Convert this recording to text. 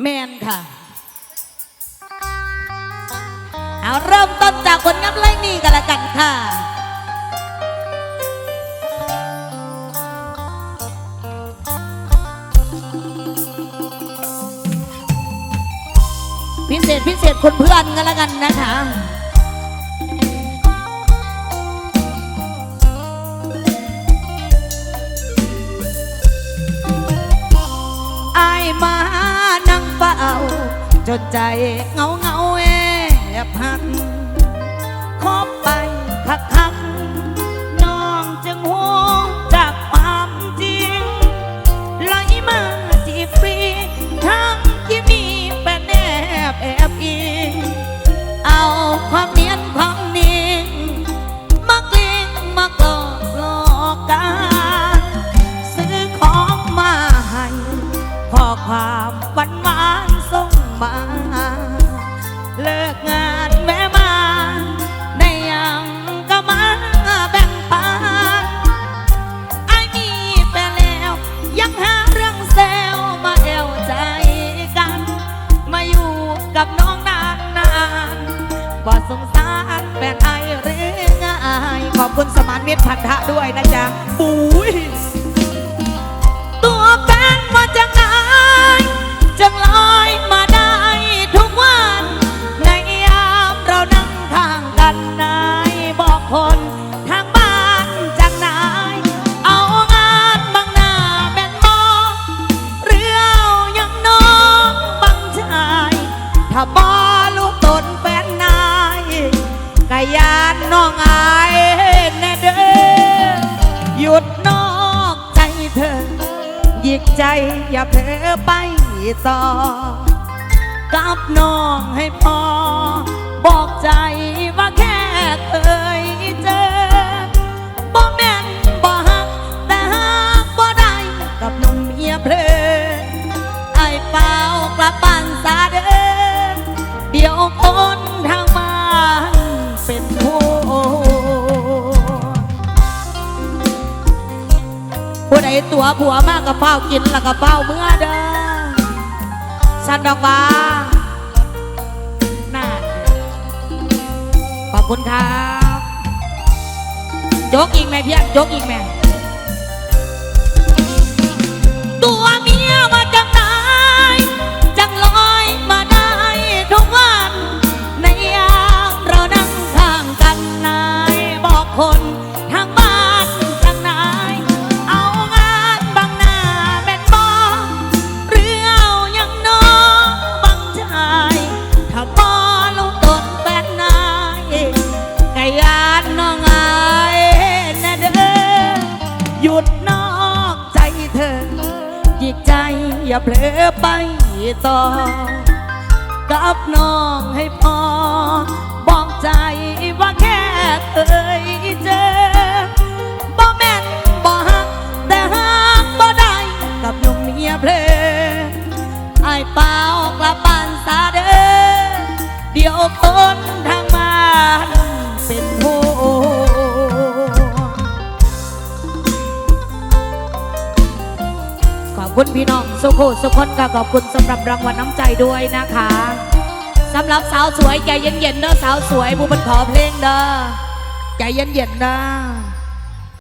แมนค่ะ เอาเริ่มต้นจากผลงานเพลงนี้กันละกันค่ะพิเศษพิเศษคนเพื่อนกันละกันนะคะไอมาา จนใจเงาเงาแอบหักคบไปคักคักน้องจึงหวงจากความจริงไหลมาจีบฟรี แฟนไอ้หรือไงขอบคุณสมานมิตรพันธะด้วยนะจ๊ะปุ้ย ยานน้องอายแน่เด้อหยุดนอกใจเธอหยิกใจอย่าเผลอไปต่อกับน้องให้พอ ตัวผัวมากกับเป้ากินแล้วก็เป้าเมื่อเด้อสันดอกว่าน่าขอบคุณครับยกอีกไหมเพียงโจกอีกไหม ดนอกใจเธอหยิกใจอย่าเผลอไปต่อ กับน้องให้พอ บอกใจว่าแค่เคยเจอบ่แม่นบ่ฮัก แต่ฮักบ่ได้กับหนุ่มเมียเพลอไอ้เปล่ากลับบ้านซาเด้อเดี๋ยว อบคุณพี่น้องสุขุสุขคนก็ขอบคุณสำหรับรางวัลน้ำใจด้วยนะคะสำหรับสาวสวยใจเย็นๆเด้อสาวสวยผู้เป็นขอเพลงเด้อใจเย็นๆเด้อ